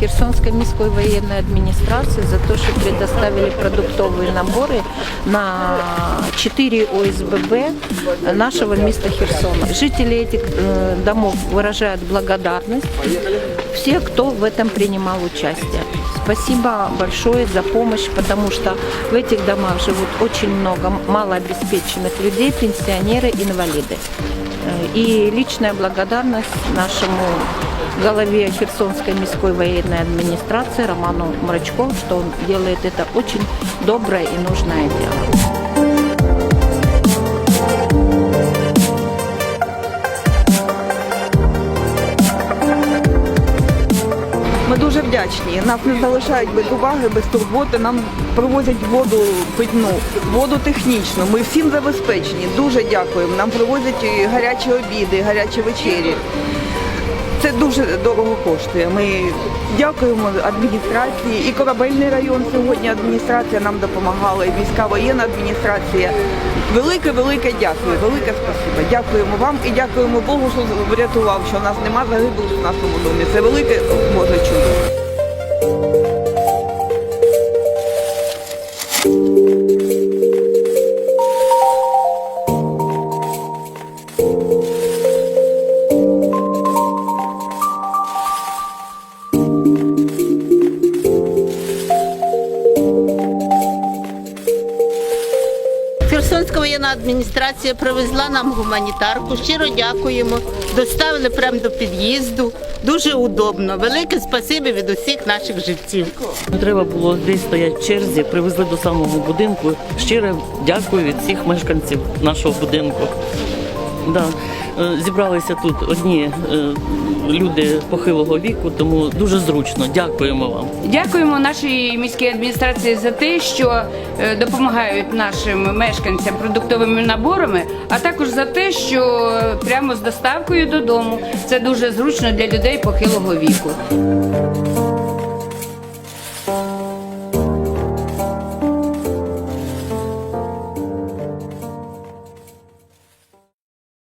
Херсонской міської военной администрации за то, что предоставили продуктовые наборы на 4 ОСББ нашего места Херсона. Жители этих э, домов выражают благодарность все, кто в этом принимал участие. Спасибо большое за помощь, потому что в этих домах живут очень много малообеспеченных людей, пенсионеры, инвалиды. Э, И личная благодарность нашему главе Херсонской міської военной администрации Роману Мрачкову, что он делает это очень доброе и нужное дело. Ми дуже вдячні. Нас не залишають без уваги, без турботи. Нам привозять воду питну, воду технічну. Ми всім забезпечені. Дуже дякуємо. Нам привозять гарячі обіди, гарячі вечері. Дуже дорого коштує. Ми дякуємо адміністрації і корабельний район сьогодні. Адміністрація нам допомагала, і міська воєнна адміністрація. Велике, велике дякую, велике спасибо. Дякуємо вам і дякуємо Богу, що врятував, що нас нема загиблих в нашому домі. Це велике може чудо. Херсонська воєнна адміністрація привезла нам гуманітарку. Щиро дякуємо. Доставили прямо до під'їзду. Дуже удобно. Велике спасибі від усіх наших живців. Треба було десь стояти в черзі, привезли до самого будинку. Щиро дякую від всіх мешканців нашого будинку. Да. Е, Зібралися тут одні е, люди похилого віку, тому дуже зручно. Дякуємо вам. Дякуємо нашій міській адміністрації за те, що е, допомагають нашим мешканцям продуктовими наборами, а також за те, що прямо з доставкою додому це дуже зручно для людей похилого віку.